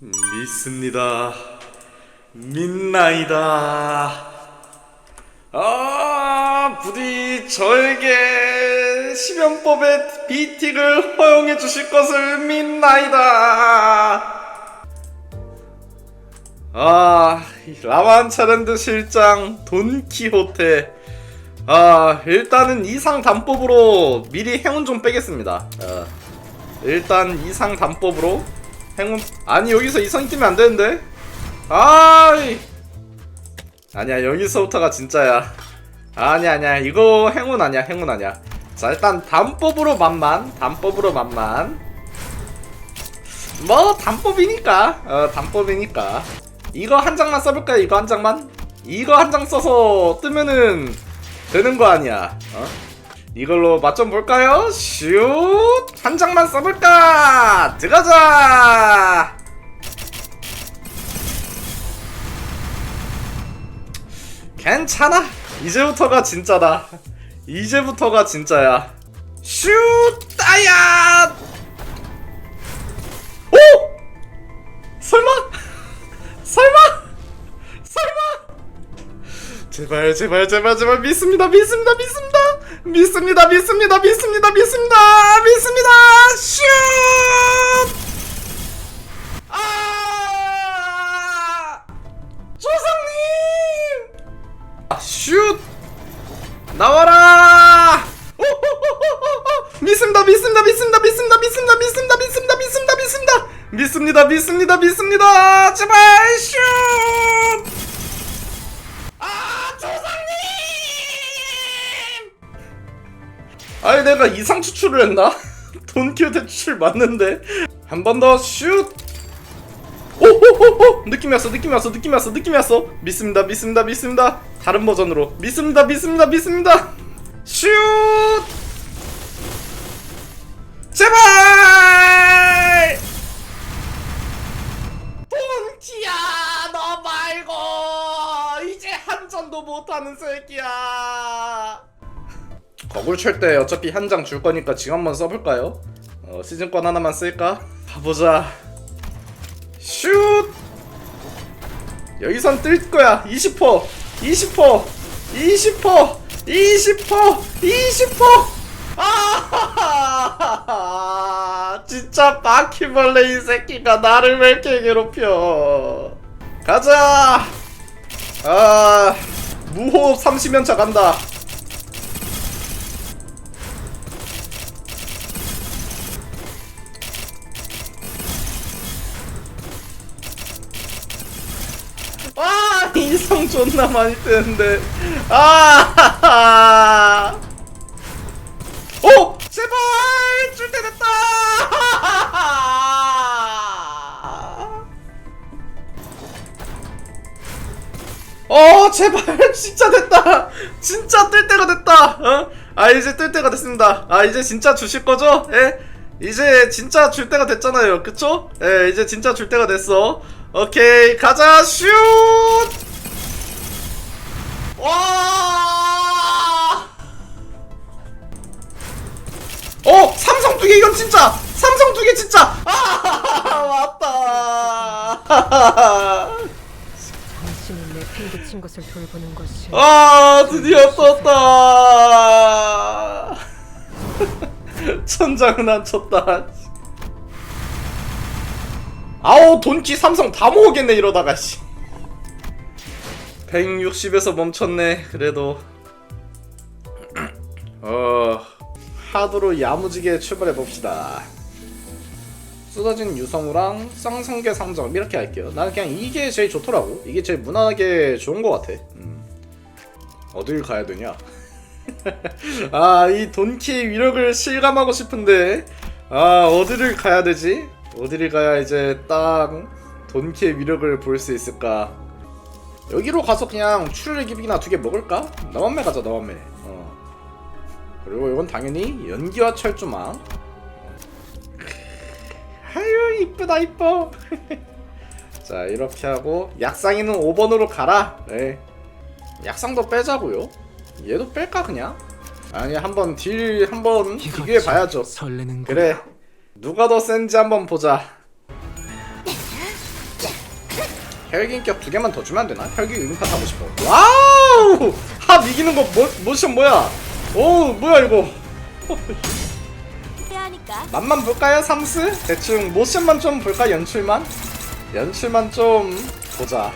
믿습니다. 믿나이다. 아, 부디 저에게 시변법의 비틱을 허용해 주실 것을 믿나이다. 아, 이 라만 차랜드 실장 돈키호테. 아, 일단은 이상 단법으로 미리 행운 좀 빼겠습니다. 어, 일단 이상 단법으로 행운 아니 여기서 이상 끼면 안 되는데. 아이. 아니야 여기서부터가 진짜야. 아니야 아니야 이거 행운 아니야 행운 아니야. 자 일단 단법으로 만만 단법으로 만만. 뭐 단법이니까 어 단법이니까 이거 한 장만 써볼까요 이거 한 장만 이거 한 장 써서 뜨면은 되는 거 아니야 어 이걸로 맛 좀 볼까요? 슛 한 장만 써볼까? 들어가자! 괜찮아. 이제부터가 진짜다. 이제부터가 진짜야. 슛! 따야! 오! 설마? 설마? 설마? 제발 제발 제발 제발. 믿습니다 믿습니다 믿습니다 믿습니다 믿습니다 믿습니다 믿습니다 믿습니다 슛 아! 조상님! 아, 슛! 나와라! 믿습니다, 믿습니다, 믿습니다, 믿습니다, 믿습니다, 믿습니다, 믿습니다, 믿습니다, 믿습니다, 믿습니다, 믿습니다, 믿습니다, 제발 슛! 아니 내가 이상 추출을 했나? 돈키호테 추출 맞는데? 한 번 더 슛! 오호호호! 느낌이 왔어 느낌이 왔어 느낌이 왔어 느낌이 왔어. 믿습니다 믿습니다 믿습니다. 다른 버전으로. 믿습니다 믿습니다 믿습니다. 슛! 제발! 돈키야 너 말고. 이제 한 잔도 못하는 새끼야 거울 찰때 어차피 한 장 줄 거니까 지금 한번 써볼까요? 어, 시즌권 하나만 쓸까? 가보자 슛! 여기선 뜰 거야. 20%, 20%, 20%, 20%, 20%. 아, 진짜 바퀴벌레 이 새끼가 나를 왜 이렇게 괴롭혀? 가자. 아, 무호흡 30연차 간다. 아 이성 존나 많이 뜨는데 아 오! 제발! 줄때 됐다! 어, 제발! 진짜 됐다! 진짜 뜰 때가 됐다! 어? 아, 이제 뜰 때가 됐습니다. 아, 이제 진짜 주실 거죠? 예? 이제 진짜 줄 때가 됐잖아요. 그쵸? 예, 이제 진짜 줄 때가 됐어. 오케이, 가자! 슛! 와! 어 삼성 두 개 이건 진짜! 삼성 두 개 진짜! 아 왔다. 당신이 내 팽개친 것을 돌보는 것이 아 드디어 떴다. 천장은 안 쳤다. 아우 돈키 삼성 다 모으겠네 이러다가 씨 160에서 멈췄네 그래도. 어 하드로 야무지게 출발해 봅시다. 쏟아진 유성우랑 쌍성계 상점 이렇게 할게요. 나는 그냥 이게 제일 좋더라고. 이게 제일 무난하게 좋은 것 같아. 음. 어딜 가야 되냐? 아 이 돈키의 위력을 실감하고 싶은데. 아 어디를 가야 되지? 어디를 가야 이제 딱 돈키의 위력을 볼 수 있을까 여기로 가서 그냥 추르기비나 두 개 먹을까? 너만매 가자 너만매 어. 그리고 이건 당연히 연기와 철조망. 아유 이쁘다 이뻐. 자 이렇게 하고 약상이는 5번으로 가라. 네. 약상도 빼자고요. 얘도 뺄까 그냥? 아니 한번 딜 한번 비교해 봐야죠. 설레는 그래. 누가 더 센지 한번 보자 혈기 인격 두 개만 더 주면 안 되나? 혈기 음파 타고 싶어. 와우! 합 이기는 거 모, 모션 뭐야? 오 뭐야 이거? 맛만 볼까요 삼스? 대충 모션만 좀 볼까 연출만? 연출만 좀 보자.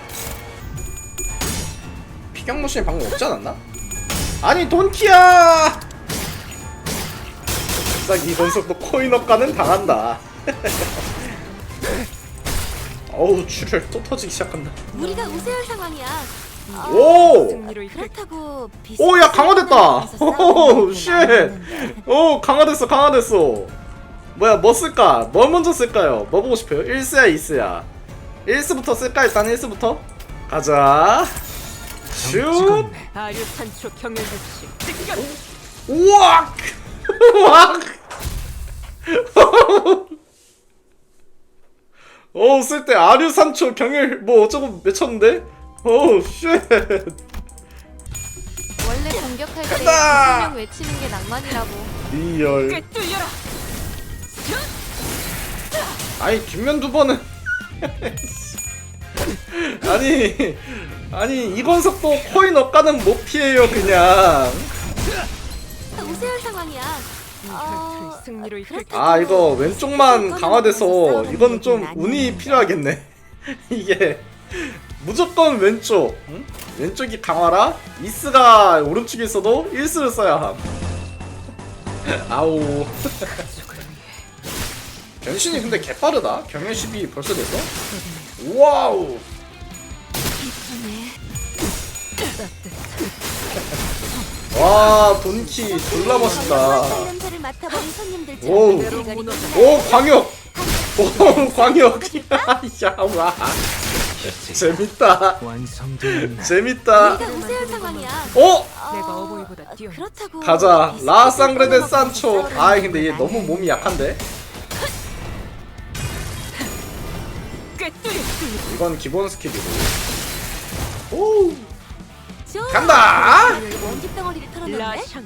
피경 모션이 방금 없지 않았나? 아니 돈키야! 딱 이번 속도 코인업가는 당한다. 어우 출혈 또 터지기 시작한다. 우리가 우세할 상황이야. 어, 오! 승리로 이끌 그렇다고 오, 야, 강화됐다! 오, 오, 쉣! 오 강화됐어 강화됐어 뭐야 뭐 쓸까? 뭐 먼저 쓸까요? 뭐 보고 싶어요? 1스야 2스야 1스부터 쓸까 일단 1스부터? 가자 슛 아류탄초 우악 우악 오쓸때 아류산초 경일 뭐 어쩌고 외쳤는데? 오쉣 원래 공격할 때 간다! 분명 외치는 게 낭만이라고. 리얼 꿰뚫려라 아니 뒷면 두 번은 아니 아니 이건석도 코인 억가는 못 피해요 그냥 우세할 상황이야. 어, 결투의 승리로 이끌 아 이거 왼쪽만 강화돼서 이건 좀 운이 필요하겠네. 이게 무조건 왼쪽 응? 왼쪽이 강화라? 이스가 오른쪽에 있어도 1스를 써야 함. 아우 변신이 근데 개빠르다. 경연 12 벌써 됐어? 와우. 와 돈키 졸라 멋있다 오우. 오 광역. 오 광역. 야와 재밌다. 재밌다. 우세할 상황이야. 어? 내가 어, 어버이보다 뛰어 그렇다고. 가자. 라상그레데 산초. 건 아이 근데 얘. 너무 몸이 약한데? 꿰뚫려 이건 기본 스킬이고. 오 좋아. 간다! 원집 덩어리를 털어놓네. 라샹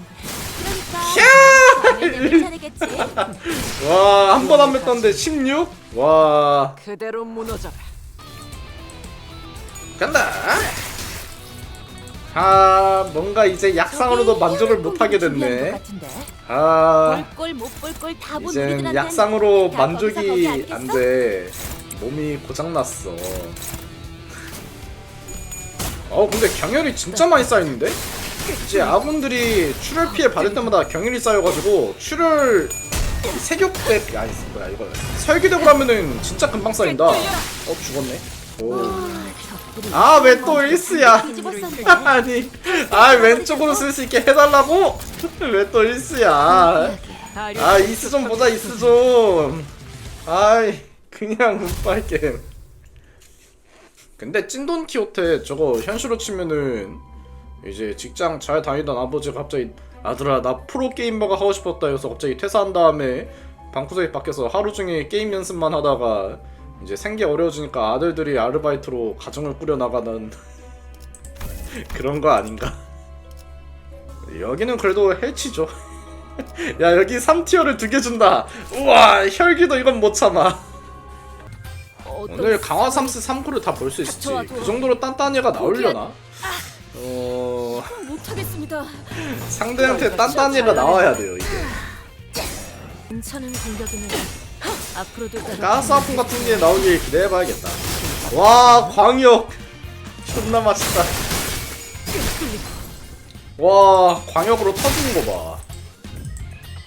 와 한 번안 맺었는데 16? 와. 그대로 무너져라. 간다! 아 뭔가 이제 약상으로도 만족을 못 하게 됐네. 아. 이젠 약상으로 만족이 아니겠어? 안돼. 몸이 고장났어. 어 근데 경혈이 진짜 많이 쌓이는데? 이제 아군들이 출혈 피해 받을 때마다 경혈이 쌓여가지고 출혈 이 세격대 아니 뭐야 이거. 설기대고 하면은 진짜 금방 쌓인다. 어 죽었네. 아 왜또 1스야? 뒤집었었네. 아니 아 왼쪽으로 쓸 수 있게 해달라고? 왜또 1스야? 아류 아 이스 좀 보자 이스 좀. 아이 그냥 운빨 게임. 근데 찐돈 키호테 저거 현실로 치면은 이제 직장 잘 다니던 아버지가 갑자기 아들아 나 프로 게이머가 하고 싶었다 해서 갑자기 퇴사한 다음에 방구석에 밖에서 하루 종일 게임 연습만 하다가 이제 생계 어려워지니까 아들들이 아르바이트로 가정을 꾸려나가는 그런 거 아닌가? 여기는 그래도 헬치죠. 야 여기 3티어를 두 개 준다. 우와 혈기도 이건 못 참아. 오늘 강화 3스 3코를 다 볼 수 있을지 좋아, 좋아. 그 정도로 딴딴이가 나오려나? 어... 못하겠습니다. 상대한테 딴딴이가 나와야 돼요 이게. 괜찮은 공격이네. 앞으로도 가스 아픔 같은 게 나오길 기대해봐야겠다. 와 광역. 존나 맛있다. 와 광역으로 터지는 거 봐.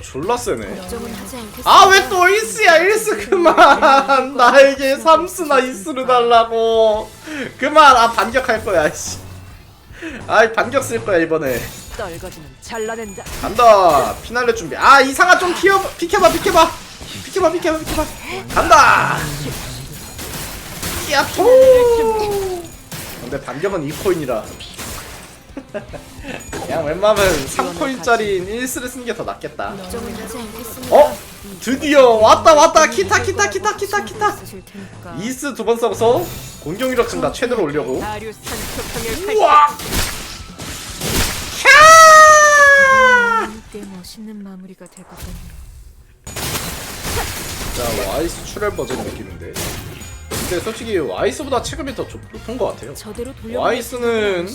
졸라 세네. 걱정은 하지 않겠어. 아왜 또 1스야? 1스 그만. 나에게 3스나 2스를 달라고. 그만. 아 반격할 거야 씨 아이 반격 쓸 거야 이번에. 떨거지는 잘라낸다. 간다. 피날레 준비. 아 이상아 좀 피어 비켜봐 비켜봐. 비켜봐 비켜봐 비켜봐. 간다. 야토 근데 반격은 2코인이라. 그냥 웬만하면 3코인짜리인 1스를 쓰는 게 더 낫겠다. 어? 드디어 왔다 왔다. 키타 키타 키타 키타 키타. 이스 두 번 써서 공격력 증가 최대로 올려고 우와 캬! 꽤 멋있는 마무리가 될 것 같네 자 와이스 출혈 버전 느낌인데 근데 솔직히 와이스보다 체급이 더 좁- 높은 것 같아요 저대로 돌려. 와이스는?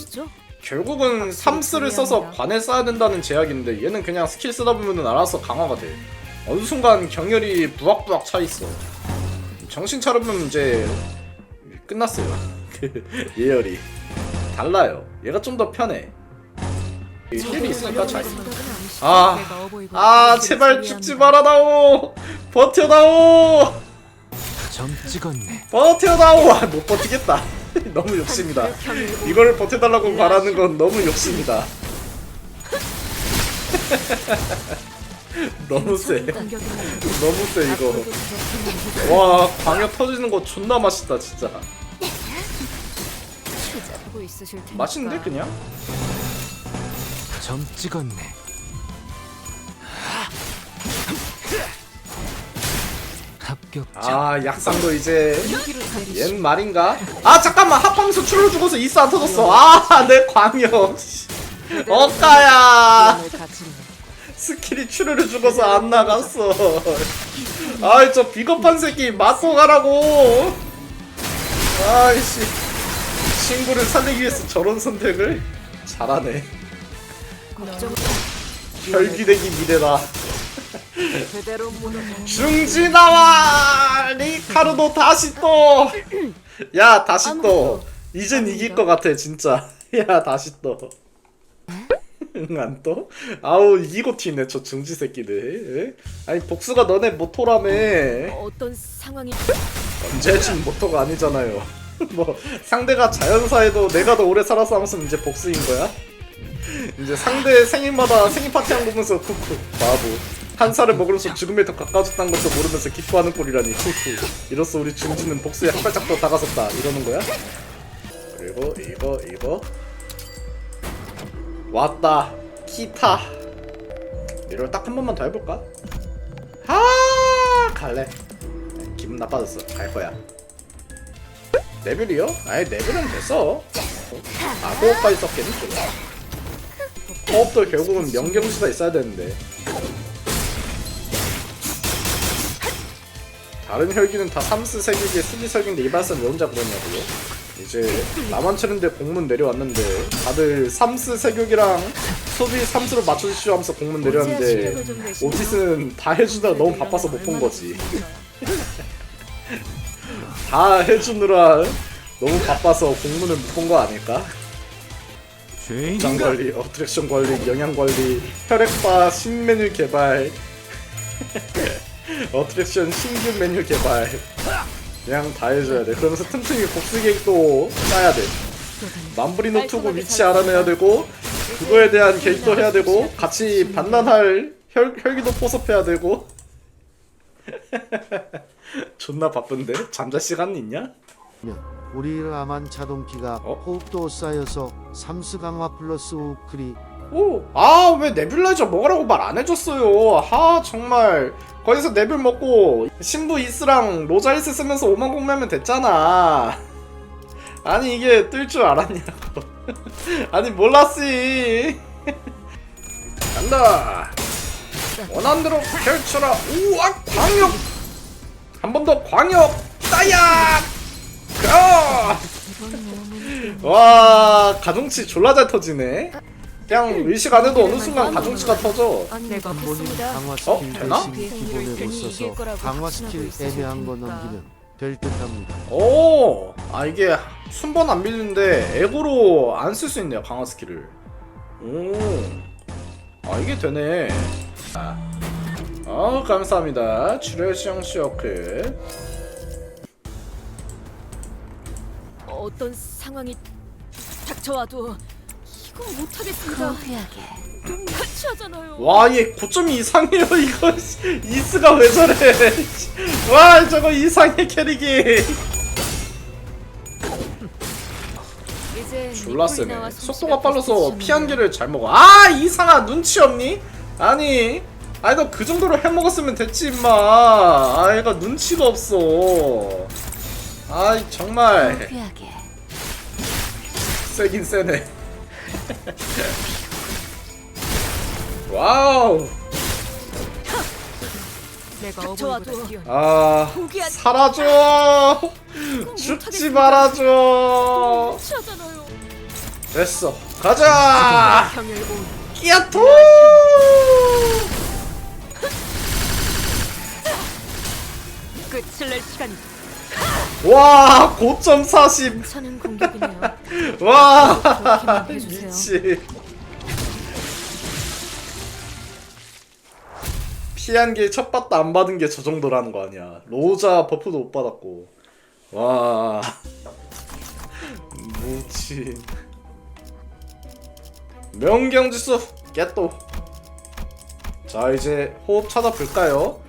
결국은 삼스를 써서 관에 써야 된다는 제약인데 얘는 그냥 스킬 쓰다 보면은 알아서 강화가 돼. 어느 순간 경열이 부악부악 차 있어. 정신 차려보면 이제 끝났어요. 그 예열이 달라요. 얘가 좀 더 편해. 이 힐이 있으니까 잘. 아, 아 제발 죽지 말아다오. 버텨다오. 점 찍었네. 버텨다오. 아, 못 버티겠다. 너무 욕심이다. 이거를 버텨달라고 바라는 건 너무 욕심이다. 너무 세. 공격이면 너무 세 이거. 와 광역 터지는 거 존나 맛있다 진짜. 맛있는데 그냥? 점 찍었네. 아 약상도 이제. 옛 말인가? 아 잠깐만 합하면서 출로 죽어서 이스 안 터졌어. 아 내 광역. 씨. 어까야. 스킬이 추르르 죽어서 안 나갔어. 아이 저 비겁한 새끼 맞고 가라고. 아이씨 친구를 살리기 위해서 저런 선택을 잘하네. 걱정. 혈기대기 미래다. 중지 나와 리카르도 다시 또. 야 다시 또. 이젠 이길 것 같아 진짜. 야 다시 또. 응, 안 또? 아우 이기고 튀네 저 중지 새끼들 에? 아니 복수가 너네 모토라며 어떤 상황이 언제쯤 모토가 아니잖아요 뭐 상대가 자연사에도 내가 더 오래 살아서 하면서 이제 복수인 거야? 이제 상대 생일마다 생일 파티한 거 보면서 쿠쿠 바보 한 살을 먹으면서 죽음에 더 가까워졌다는 것도 모르면서 기뻐하는 꼴이라니 쿠쿠 이로써 우리 중지는 복수에 한 발짝 더 다가섰다 이러는 거야? 그리고 이거 이거 왔다. 키타. 이걸 딱한 번만 더 해볼까? 아 갈래. 기분 나빠졌어. 갈 거야. 레벨이요? 아니 레벨은 됐어. 아고까지 썼겠니 좀 호흡도 결국은 명경지가 있어야 되는데. 다른 혈기는 다 삼스 세계의 수지 설계인데 이발선 왜 혼자 그러냐고요? 이제 나만 치는데 공문 내려왔는데 다들 삼스 세격이랑 소비 삼스로 맞춰주시오 하면서 공문 내려왔는데 오티스는 다 해주다가 너무 바빠서 못 본 거지. 다 해주느라 너무 바빠서 공문을 못 본 거 아닐까? 장 관리, 어트랙션 관리, 영양 관리, 혈액바 신메뉴 개발, 어트랙션 신규 메뉴 개발. 그냥 다 해줘야 돼. 그러면서 틈틈이 복수 계획도 짜야 돼. 만브리노 투구 위치 알아내야 되고, 그거에 대한 계획도 해야 되고, 같이 반란할 혈, 혈기도 포섭해야 되고. 존나 바쁜데? 잠잘 시간 있냐? 우리 라만 자동키가 어? 호흡도 쌓여서 삼수 강화 플러스 우크리 오, 아, 왜 네뷸라이저 먹으라고 말 안 해줬어요. 아, 정말. 거기서 네뷸 먹고, 신부 이스랑 로잘리스 쓰면서 5만 공매면 됐잖아. 아니, 이게 뜰 줄 알았냐고. 아니, 몰랐지. 간다. 원하는 대로 펼쳐라. 우와, 광역! 한 번 더 광역! 따야! 가! 와, 가동치 졸라 잘 터지네. 그냥 의식 안 해도 어느 순간 가중치가 터져. 내가. 강화 어? 되나? 대신 기본에 못 써서 거라고 강화 확신하고 스킬 있으실 애매한 거. 넘기면 될 듯합니다. 오, 아 이게 순번 안 밀리는데 에고로 안 쓸 수 있네요 강화 스킬을. 오, 아 이게 되네. 아, 어, 감사합니다. 출혈시형 시어크. 어떤 상황이 닥쳐와도 이거 못하겠습니다. 후회하게 같이 하잖아요. 와, 얘 고점이 이상해요 이거. 이스가 왜 저래? 와, 저거 이상해 캐릭이. 이제 졸라 세네. 속도가 빨라서 비슷하시네요. 피한 개를 잘 먹어. 아 이상아 눈치 없니? 아니, 아니 너 그 정도로 해 먹었으면 됐지 임마. 아 얘가 눈치가 없어. 아이 정말 세긴 세네. 와우. 내가 뛰어 아 사라져. 죽지 말아줘. 됐어. 가자. 온 끼야토. 끝을 낼 시간. 와 고점 40. 괜찮은 공격이네요. 와. 미치. 피한 게첫 받다 안 받은 게 저 정도라는 거 아니야. 로자 버프도 못 받았고. 와. 무친. 명경지수 깨또. 자 이제 호흡 찾아볼까요?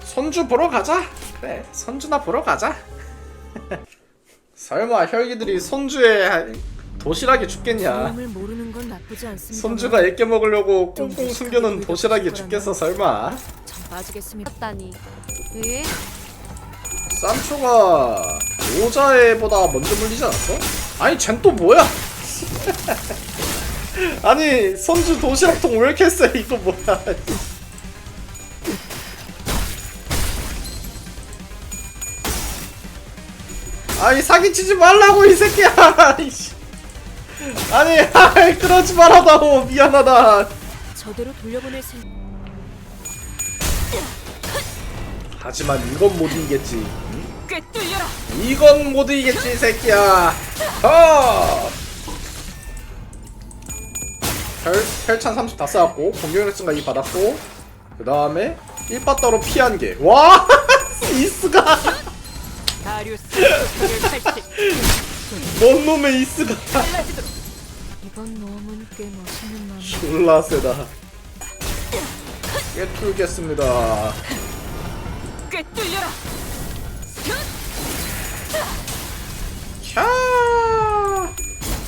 선주 보러 가자. 그래 선주나 보러 가자. 설마 혈기들이 선주의 도시락이 죽겠냐? 모르는 건 나쁘지 않습니다. 선주가 애껴 먹으려고 꽁꽁 숨겨놓은 도시락이 죽겠어 설마? 전 빠지겠습니다. 다니. 왜? 산초가 오자애보다 먼저 물리지 않았어? 아니 쟨 또 뭐야? 아니 선주 도시락통 왜 이렇게 세 이거 뭐야? 아니 사기치지 말라고 이 새끼야! 아니 아이, 그러지 말아다오 미안하다. 저대로 돌려보낼 생. 하지만 이건 못 이기겠지. 꿰뚫려라. 이건 못 이기겠지 이 새끼야. 어. 혈 혈찬 30 다 쌓았고 공격력 증가 2 받았고 그 다음에 1바 따로 피한 게. 와 이스가 다리우스. 뭔 놈의 이스가. 이번 모험은 꽤 멋있는 마음. 졸라 세다. 깨풀겠습니다. 꿰뚫려라. 캬.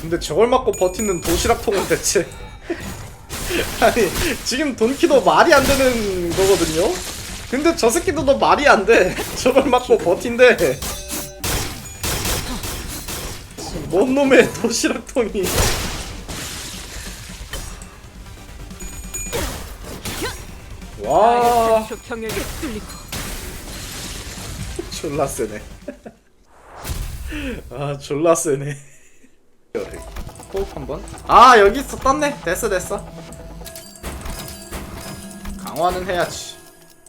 근데 저걸 맞고 버티는 도시락통은 대체 아니 지금 돈키도 말이 안 되는 거거든요. 근데 저 새끼도 너 말이 안 돼. 저걸 맞고 버틴대. 뭔 놈의 도시락통이. 와 뚫리고. 졸라 세네. 아 졸라 세네. 호흡 한번. 아 여기 있어 떴네. 됐어 됐어. 강화는 해야지.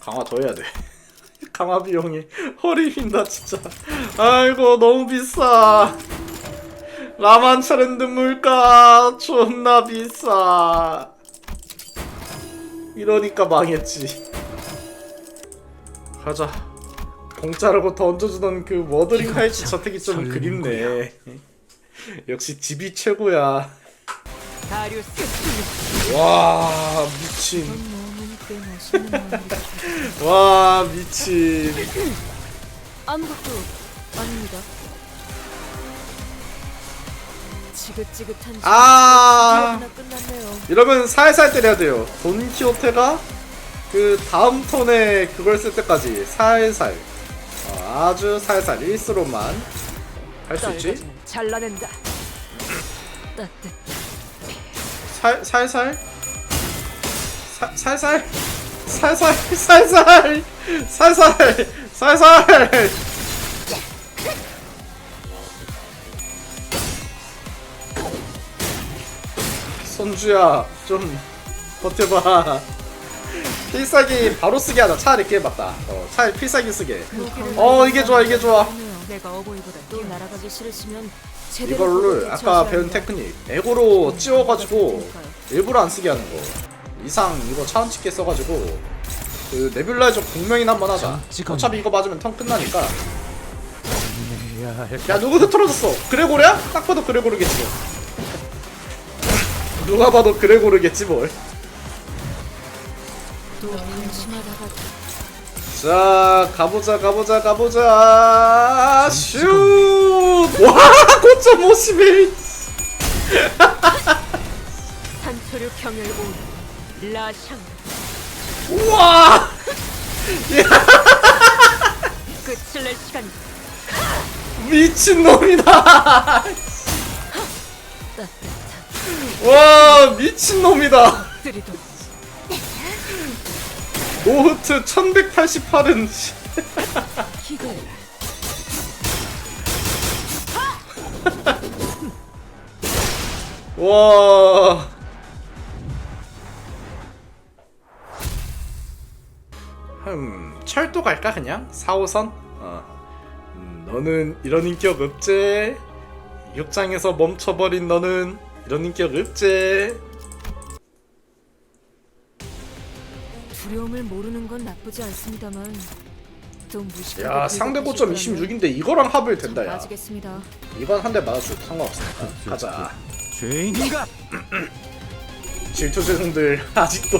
강화 더 해야 돼. 강화 비용이 허리 빈다 진짜. 아이고 너무 비싸. 라만차 랜드 물가 존나 비싸. 이러니까 망했지. 가자. 공짜라고 던져주던 그 워더링 하이츠 저택이 좀 그립네. 역시 집이 최고야. 와 미친. 와 미친. 아무것도 아닙니다. 지긋지긋한 아 끝났네요. 이러면 살살 때려야 돼요. 돈키호테가 그 다음 턴에 그걸 쓸 때까지 살살. 어, 아주 살살 일스로만 할 수 있지. 잘라낸다. 따뜻. 살 살살 사, 살살 살살 살살 살살 살살. 손주야 좀 버텨봐. 필살기 바로 쓰게 하자. 차라리 그게 맞다. 어, 차라리 필살기 쓰게. 어 이게 좋아 이게 좋아. 내가 어버이보다 또 날아가기 싫으시면 제대로 이거를 보고 아까 배운 거. 테크닉 에고로 찌워가지고 일부러 안 쓰게 하는 거 이상 이거 차원치게 써가지고 그 네뷸라이저 공명이나 한번 하자. 어차피 이거 맞으면 턴 끝나니까. 야 누구 흐트러졌어. 그레고르야? 딱 봐도 그레고르겠지 뭐 누가 봐도 그레고르겠지 뭘. 자 가보자 가보자 가보자. 슛와 고점 51 산초류 경혈 온 라샹 우와! 끝을 낼 시간 미친놈이다! 와, 미친놈이다! 노흐트 1188은 와. 흠, 철도 갈까 그냥? 4호선? 어. 음, 너는 이런 인격 없제? 육장에서 멈춰버린 너는 이런 인격 없제? 두려움을 모르는 건 나쁘지 않습니다만 좀 무식하게 야 상대 고점 긁어주실 거라면 26인데 이거랑 합을 참 된다 야. 이건 한 대 맞아줘도 상관없으니까 가자 죄인인가? 질투쟁들 아직도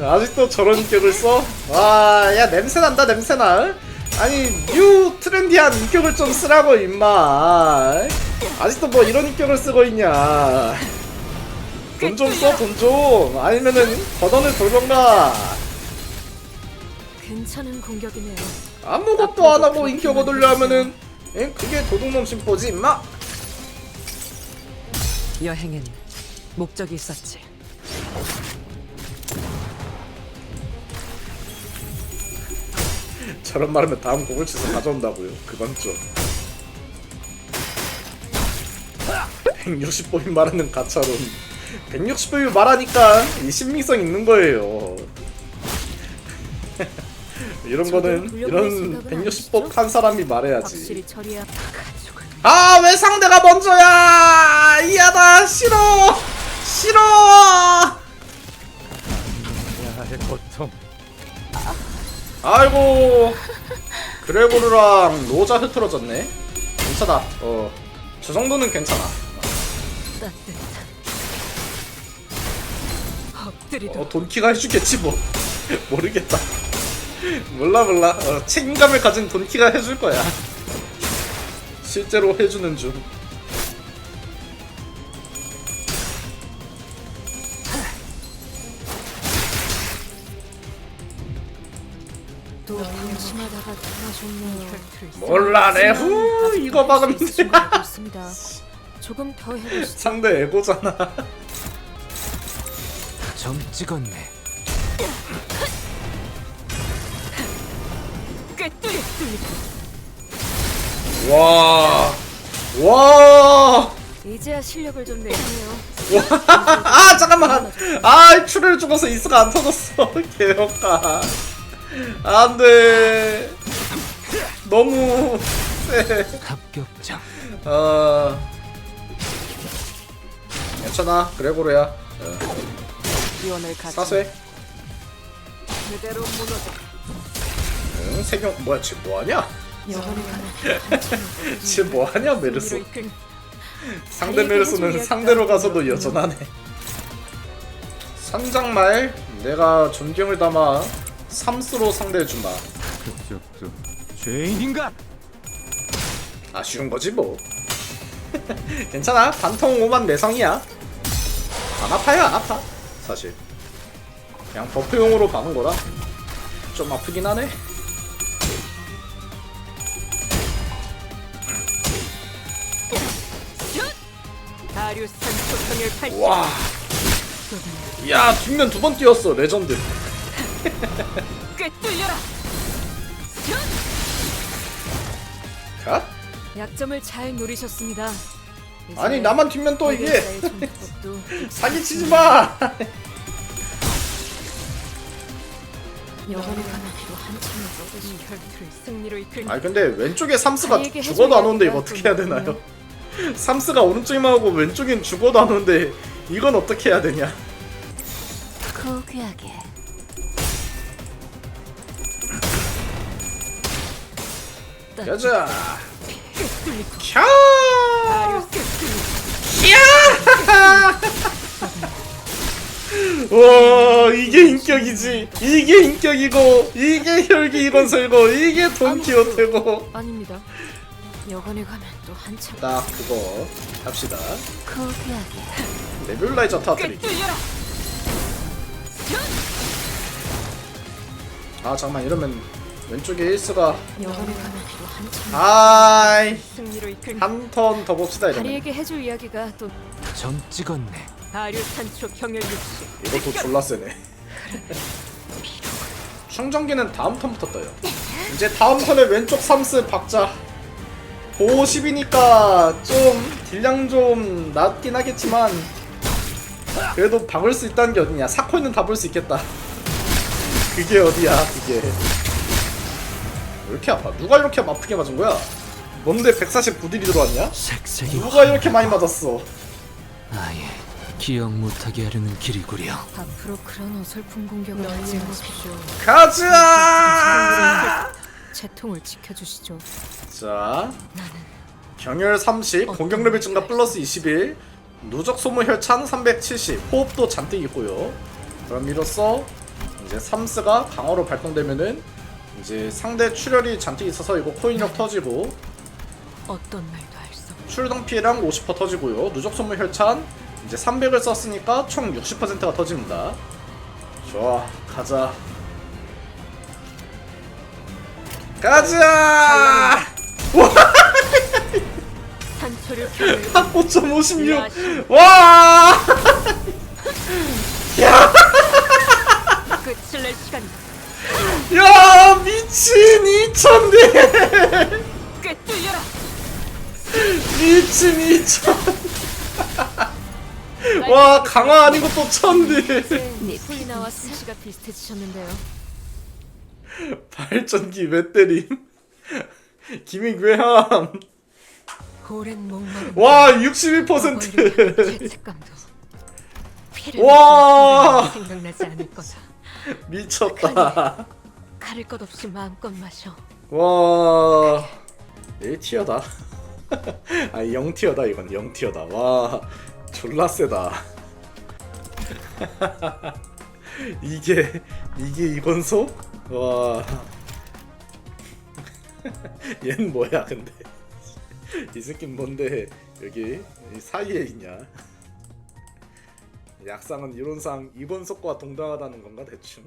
아직도 저런 인격을 써? 와 야 냄새 난다 냄새 나 아니 뉴 트렌디한 인격을 좀 쓰라고 임마 아직도 뭐 이런 인격을 쓰고 있냐 돈 좀 써 돈 좀 아니면은 버던을 돌던가 괜찮은 공격이네요. 아무것도 안 하고 인격 얻으려 하면은 에? 그게 도둑놈 심보지 임마 여행엔 목적이 있었지. 저런 말하면 다음 곡을 치서 가져온다고요. 그건 좀. 160법이 말하는 가차론. 160법이 말하니까 이 신빙성 있는 거예요. 이런 거는 이런 160법 한 사람이 말해야지. 아 왜 상대가 먼저야? 이하다 싫어 싫어. 아이고. 그레고르랑 로자 흐트러졌네. 괜찮아 어저 정도는 괜찮아. 어 돈키가 해주겠지 뭐. 모르겠다. 몰라 몰라. 어, 책임감을 가진 돈키가 해줄 거야. 실제로 해주는 중 방심하다가 돌아줬네요. 몰라 레후 이거 막으면 돼 있습니다. 조금 더 해보시죠. 상대 에고잖아 점 찍었네. 꿰뚫리 와 와. 이제야 실력을 좀 내세요. 아 잠깐만 아 출혈 죽어서 이스가 안 터졌어 개혁가 안돼. 너무 세 합격장. 아 괜찮아. 그레고르야. 어, 기원을 가져. 사쇠 그대로 무너져. 응 세경 뭐야 쟤 뭐하냐? 쟤 뭐하냐 메르스 상대 메르스는 상대로 가서도 여전하네. 선장말 내가 존경을 담아 삼스로 상대해준다 그쪽도 죄인인가? 아쉬운 거지 뭐. 괜찮아. 반통 오만 내성이야. 안 아파요, 안 아파. 사실. 그냥 버프용으로 박은 거라. 좀 아프긴 하네. 와. 야, 뒷면 두 번 뛰었어. 레전드. 꿰뚫려라. 가? 약점을 잘 노리셨습니다. 아니, 나만 뒷면 또 이게. 전투법도 사기치지 마. 영원히 가는 길로 한참을 이 혈투를 승리로 이끌. 아니 근데 왼쪽에 삼스가 죽어도 안 오는데 이거 어떻게 해야 되나요? 삼스가 오른쪽에만 하고 왼쪽엔 죽어도 안 오는데 이건 어떻게 해야 되냐? 고귀하게 가자. 캬. 와 이게 인격이지 이게 인격이고 이게 혈기 이건 설고 이게 돈키호테고 아닙니다. 여관에 가면 또 한참 딱 그거 합시다 네뷸라이저 터뜨리기. 아 잠깐만 이러면 왼쪽에 1스가. 여관에 가면 또 한참. 아이. 승리로 이끌. 한턴 더 봅시다 이러면. 다리에게 해줄 이야기가 또 점 찍었네. 다리우스 산초 평일 육시. 이것도 졸라 세네. 충전기는 다음 턴부터 떠요. 이제 다음 턴에 왼쪽 삼스 박자. 보호 10이니까 좀 딜량 좀 낮긴 하겠지만 그래도 박을 수 있다는 게 어디냐. 사코이는 다 볼 수 있겠다. 그게 어디야 그게 왜 이렇게 아파? 누가 이렇게 아프게 맞은 거야? 뭔데 149딜이 들어왔냐? 색색이 누가 이렇게 많이 맞았어? 아예 기억 못하게 하려는 길이구려. 앞으로 그런 어설픈 공격을 하지 마십시오. 가자! 제 통을 지켜주시죠. 자 경열 30 공격 레벨 증가 플러스 21 누적 소모 혈찬 370 호흡도 잔뜩 있고요. 그럼 이로써 이제 삼스가 강화로 발동되면은 이제 상대 출혈이 잔뜩 있어서 이거 코인력 터지고 어떤 말도 할 수 없. 출동 피해량 50% 터지고요. 누적 소모 혈찬 이제 300을 썼으니까 총 60%가 터집니다. 좋아 가자. 가자! 산초를 경멸 한5.56 와! 끝을 낼 시간이다. 야 미친 2천대 꿰뚫려라. 미친 2천 와 강화 아닌 것도 천대 소리 나와 수시가 비슷해지셨는데요. 발전기 왜 때림 김인괴함. 와61% 죄책감도. 피를 와! 와 생각나지 않을 거다. 미쳤다 가릴 것 없이 마음껏 마셔. 와 1티어다. 아 0티어다 이건 0티어다. 와 졸라 세다. 이게 이게 이번 속? 와. 얘는 뭐야 근데? 이 새끼는 뭔데? 여기 이 사이에 있냐? 약상은 이론상 이번 속과 동등하다는 건가 대충